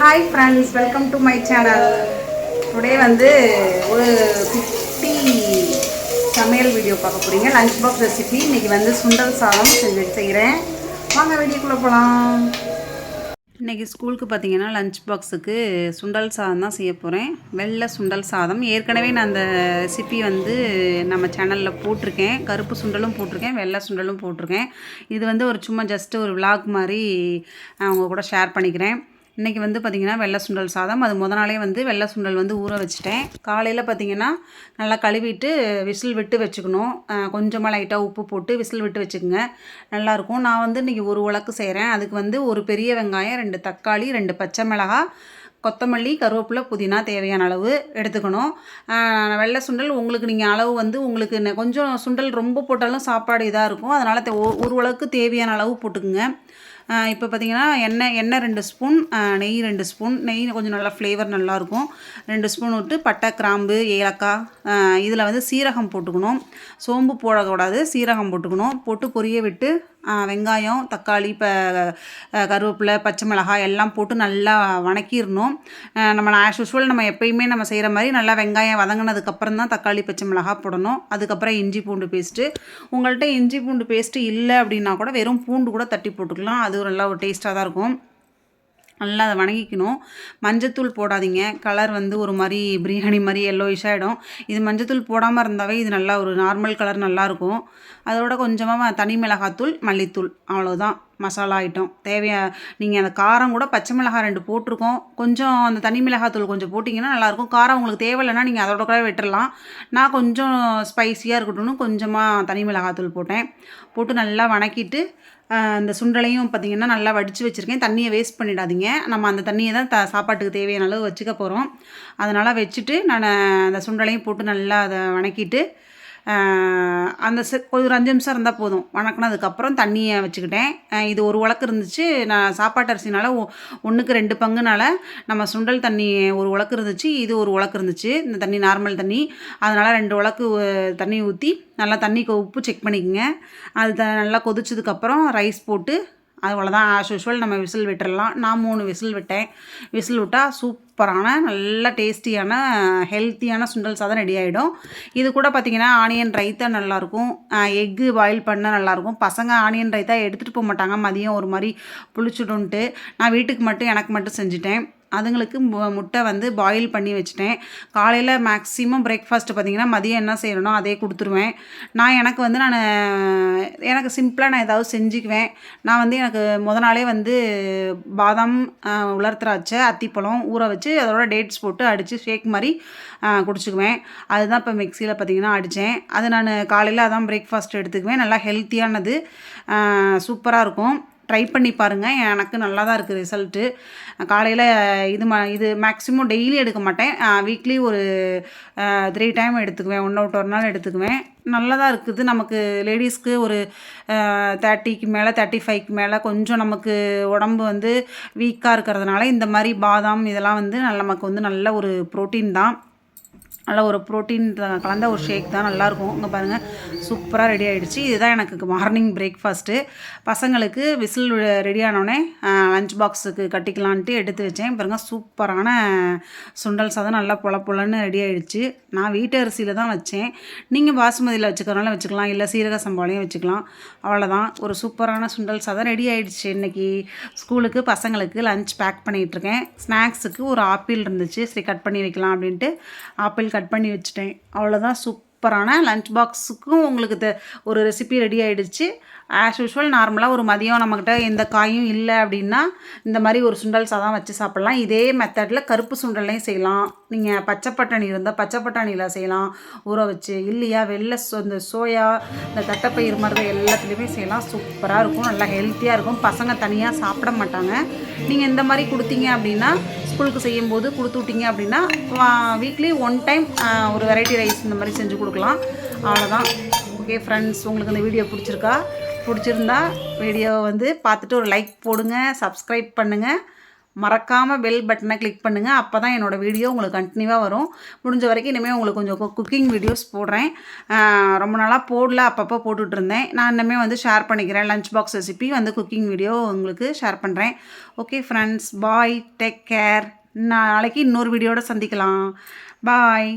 Hi friends welcome to my channel today வந்து ஒரு குட்டி சமையல் வீடியோ பார்க்க போகிறீங்க லஞ்ச் பாக்ஸ் ரெசிபி இன்றைக்கி வந்து சுண்டல் சாதம் செஞ்சு செய்கிறேன் வாங்க வீடியோக்குள்ளே போகலாம் இன்றைக்கி ஸ்கூலுக்கு பார்த்தீங்கன்னா லஞ்ச் பாக்ஸுக்கு சுண்டல் சாதம் தான் செய்ய போகிறேன் வெள்ளை சுண்டல் சாதம். ஏற்கனவே நான் அந்த ரெசிபி வந்து நம்ம சேனலில் போட்டிருக்கேன். கருப்பு சுண்டலும் போட்டிருக்கேன் வெள்ளை சுண்டலும் போட்டிருக்கேன். இது வந்து ஒரு சும்மா ஜஸ்ட்டு ஒரு விளாக் மாதிரி நான் உங்கள் கூட ஷேர் பண்ணிக்கிறேன். இன்றைக்கி வந்து பார்த்திங்கன்னா வெள்ளை சுண்டல் சாதம். அது முத நாளே வந்து வெள்ளை சுண்டல் வந்து ஊற வச்சுட்டேன். காலையில் பார்த்திங்கன்னா நல்லா கழுவிட்டு விசில் விட்டு வச்சுக்கணும். கொஞ்சமாக லைட்டாக உப்பு போட்டு விசில் விட்டு வச்சுக்கோங்க. நல்லாயிருக்கும் நான் வந்து இன்றைக்கி ஒரு உலக்கு செய்கிறேன் அதுக்கு வந்து ஒரு பெரிய வெங்காயம் ரெண்டு தக்காளி ரெண்டு பச்சை மிளகாய் கொத்தமல்லி கருவேப்பிலை புதினா தேவையான அளவு எடுத்துக்கணும். வெள்ளை சுண்டல் உங்களுக்கு நீங்கள் அளவு வந்து உங்களுக்கு நெ- கொஞ்சம் சுண்டல் ரொம்ப போட்டாலும் சாப்பாடு இதாக இருக்கும். அதனால் ஒரு உலக்கு தேவையான அளவு போட்டுக்குங்க. இப்போ பார்த்தீங்கன்னா எண்ணெய் எண்ணெய் ரெண்டு ஸ்பூன் நெய் ரெண்டு ஸ்பூன். நெய் கொஞ்சம் நல்லா ஃப்ளேவர் நல்லாயிருக்கும் ரெண்டு ஸ்பூன் விட்டு பட்டை கிராம்பு ஏலக்காய் இதில் வந்து சீரகம் போட்டுக்கணும். சோம்பு போடக்கூடாது சீரகம் போட்டுக்கணும். போட்டு பொரிய விட்டு வெங்காயம் தக்காளி இப்போ கருவேப்பிலை பச்சை மிளகாய் எல்லாம் போட்டு நல்லா வணக்கிடணும். நம்ம ஆஸ் யூஸ்வல் நம்ம எப்பயுமே நம்ம செய்கிற மாதிரி நல்லா வெங்காயம் வதங்கினதுக்கப்புறம் தான் தக்காளி பச்சை மிளகாய் போடணும். அதுக்கப்புறம் இஞ்சி பூண்டு பேஸ்ட்டு உங்கள்கிட்ட இஞ்சி பூண்டு பேஸ்ட்டு இல்லை அப்படின்னா கூட வெறும் பூண்டு கூட தட்டி போட்டுக்கலாம். அது நல்லா ஒரு டேஸ்ட்டாக தான் இருக்கும். நல்லா அதை வணங்கிக்கணும். மஞ்சத்தூள் போடாதீங்க. கலர் வந்து ஒரு மாதிரி பிரியாணி மாதிரி எல்லோயிஷ் ஆகிடும் இது மஞ்சத்தூள் போடாமல் இருந்தாவே இது நல்லா ஒரு நார்மல் கலர் நல்லாயிருக்கும் அதோட கொஞ்சமாக தனி மிளகாத்தூள் மல்லித்தூள் அவ்வளோதான் மசாலா ஐட்டம் தேவையா நீங்கள் அந்த காரம் கூட பச்சை மிளகாய் ரெண்டு போட்டிருக்கோம். கொஞ்சம் அந்த தனி மிளகாத்தூள் கொஞ்சம் போட்டிங்கன்னா நல்லாயிருக்கும். காரம் உங்களுக்கு தேவையில்லைன்னா நீங்கள் அதோட கூட விட்டுடலாம் நான் கொஞ்சம் ஸ்பைசியாக இருக்கட்டும்னு கொஞ்சமாக தனி மிளகாத்தூள் போட்டேன். போட்டு நல்லா வணக்கிட்டு அந்த இந்த சுண்டலையும் பார்த்தீங்கன்னா நல்லா வடித்து வச்சுருக்கேன். தண்ணியை வேஸ்ட் பண்ணிடாதீங்க. நம்ம அந்த தண்ணியை தான் த சாப்பாட்டுக்கு தேவையான அளவு வச்சுக்க போகிறோம் அதனால் வச்சுட்டு நான் அந்த சுண்டலையும் போட்டு நல்லா அதை வணக்கிட்டு அந்த செ ஒரு அஞ்சு நிமிஷம் இருந்தால் போதும். வணக்கினதுக்கப்புறம் தண்ணியை வச்சுக்கிட்டேன். இது ஒரு உலக்கு இருந்துச்சு. நான் சாப்பாட்டு அரிசினால ஒன்றுக்கு ரெண்டு பங்குனால நம்ம சுண்டல் தண்ணி ஒரு உலக்கு இருந்துச்சு இது ஒரு உலக்கு இருந்துச்சு. இந்த தண்ணி நார்மல் தண்ணி. அதனால் ரெண்டு உலக்கு தண்ணி ஊற்றி நல்லா தண்ணி உப்பு செக் பண்ணிக்கோங்க. அது த நல்லா கொதிச்சதுக்கப்புறம் ரைஸ் போட்டு அவ்வளோதான் ஆஸ் யூஷுவல் நம்ம விசில் விட்டுறலாம். நான் மூணு விசில் விட்டேன். விசில் விட்டால் சூப்பரான நல்ல டேஸ்டியான ஹெல்த்தியான சுண்டல் சாதம் ரெடி ஆகிடும் இது கூட பார்த்திங்கன்னா ஆனியன் ரைத்தா நல்லாயிருக்கும் எக்கு பாயில் பண்ணால் நல்லாயிருக்கும் பசங்க ஆனியன் ரைத்தா எடுத்துகிட்டு போக மாட்டாங்க. மதியம் ஒரு மாதிரி புளிச்சுடுன்ட்டு நான் வீட்டுக்கு மட்டும் எனக்கு மட்டும் செஞ்சுட்டேன். அதுங்களுக்கு மு- முட்டை வந்து பாயில் பண்ணி வச்சுட்டேன். காலையில் மேக்ஸிமம் பிரேக்ஃபாஸ்ட் பார்த்திங்கன்னா மதியம் என்ன செய்யணும் அதே கொடுத்துருவேன். நான் எனக்கு வந்து நான் எனக்கு சிம்பிளாக நான் ஏதாவது செஞ்சுக்குவேன். நான் வந்து எனக்கு முத நாளே வந்து பாதாம் ஆஹ், உலர் திராட்சை அத்திப்பழம் ஊற வச்சு அதோட டேட்ஸ் போட்டு அடித்து ஷேக் மாதிரி குடிச்சிக்குவேன் குடிச்சுக்குவேன். அதுதான் இப்போ மிக்சியில் பார்த்தீங்கன்னா அடித்தேன் அது நான் காலையில் அதான் பிரேக்ஃபாஸ்ட் எடுத்துக்குவேன். நல்லா ஹெல்த்தியானது சூப்பராக இருக்கும். ட்ரை பண்ணி பாருங்கள் எனக்கு நல்லா தான் இருக்குது ரிசல்ட்டு காலையில் இது ம இது மேக்ஸிமம் டெய்லி எடுக்க மாட்டேன். வீக்லி ஒரு த்ரீ டைம் எடுத்துக்குவேன். ஒன் அவுட் ஒரு நாள் எடுத்துக்குவேன். நல்லா தான் இருக்குது. நமக்கு லேடிஸ்க்கு ஒரு தேர்ட்டிக்கு மேலே தேர்ட்டி ஃபைவ்க்கு மேலே கொஞ்சம் நமக்கு உடம்பு வந்து வீக்காக இருக்கிறதுனால இந்த மாதிரி பாதாம் இதெல்லாம் வந்து நல்ல நமக்கு வந்து நல்ல ஒரு ப்ரோட்டீன் தான். நல்ல ஒரு ப்ரோட்டீன் கலந்த ஒரு ஷேக் தான் நல்லாயிருக்கும். இங்கே பாருங்கள் சூப்பராக ரெடி ஆகிடுச்சு இதுதான் எனக்கு மார்னிங் பிரேக்ஃபாஸ்ட்டு பசங்களுக்கு விசில் ரெடி ஆனோடனே லஞ்ச் பாக்ஸுக்கு கட்டிக்கலான்ட்டு எடுத்து வச்சேன். பாருங்கள் சூப்பரான சுண்டல் சாதம் நல்லா பொல பொலன்னு ரெடி ஆகிடுச்சு நான் வீட்டு அரிசியில் தான் வச்சேன். நீங்கள் பாசுமதியில் வச்சுக்கிறனால வச்சுக்கலாம். இல்லை சீரக சம்பாலையும் வச்சுக்கலாம். அவ்வளோதான் ஒரு சூப்பரான சுண்டல் சாதம் ரெடி ஆகிடுச்சு இன்றைக்கி ஸ்கூலுக்கு பசங்களுக்கு லஞ்ச் பேக் பண்ணிகிட்ருக்கேன் ஸ்நாக்ஸுக்கு ஒரு ஆப்பிள் இருந்துச்சு. சரி கட் பண்ணி வைக்கலாம் அப்படின்ட்டு ஆப்பிள் கட் பண்ணி வச்சுட்டேன். அவ்வளோதான் சூப்பரான லஞ்ச் பாக்ஸுக்கும் உங்களுக்கு தெ ஒரு ரெசிபி ரெடி ஆகிடுச்சு ஆஸ் யூஷுவல் நார்மலாக ஒரு மதியம் நம்மக்கிட்ட எந்த காயும் இல்லை அப்படின்னா இந்த மாதிரி ஒரு சுண்டல் சாதம் வச்சு சாப்பிட்லாம். இதே மெத்தடில் கருப்பு சுண்டல்லையும் செய்யலாம். நீங்கள் பச்சை பட்டாணி இருந்தால் பச்சை பட்டாணியில் செய்யலாம். ஊற வச்சு இல்லையா வெள்ளை சோ இந்த சோயா இந்த தட்டைப்பயிர் மருந்து எல்லாத்துலேயுமே செய்யலாம். சூப்பராக இருக்கும். நல்லா ஹெல்த்தியாக இருக்கும். பசங்க தனியாக சாப்பிட மாட்டாங்க. நீங்கள் இந்த மாதிரி கொடுத்தீங்க அப்படின்னா ஸ்கூலுக்கு செய்யும்போது கொடுத்து விட்டீங்க அப்படின்னா வீக்லி ஒன் டைம் ஒரு வெரைட்டி ரைஸ் இந்த மாதிரி செஞ்சு கொடுக்கலாம். அவ்வளோதான் ஓகே ஃப்ரெண்ட்ஸ் உங்களுக்கு இந்த வீடியோ பிடிச்சிருக்கா? பிடிச்சிருந்தா வீடியோவை வந்து பார்த்துட்டு ஒரு லைக் போடுங்க சப்ஸ்கிரைப் பண்ணுங்கள் மறக்காமல் பெல் பட்டனை கிளிக் பண்ணுங்கள் அப்போ தான் என்னோடய வீடியோ உங்களுக்கு கண்டினியூவாக வரும். முடிஞ்ச வரைக்கும் இனிமேல் உங்களுக்கு கொஞ்சம் குக்கிங் வீடியோஸ் போடுறேன். ரொம்ப நாளாக போடல. அப்பப்போ போட்டுட்ருந்தேன் நான் இனிமேல் வந்து ஷேர் பண்ணிக்கிறேன். லஞ்ச் பாக்ஸ் ரெசிபி வந்து குக்கிங் வீடியோ உங்களுக்கு ஷேர் பண்ணுறேன் okay friends bye take care நாளைக்கு இன்னொரு வீடியோட சந்திக்கலாம். பாய்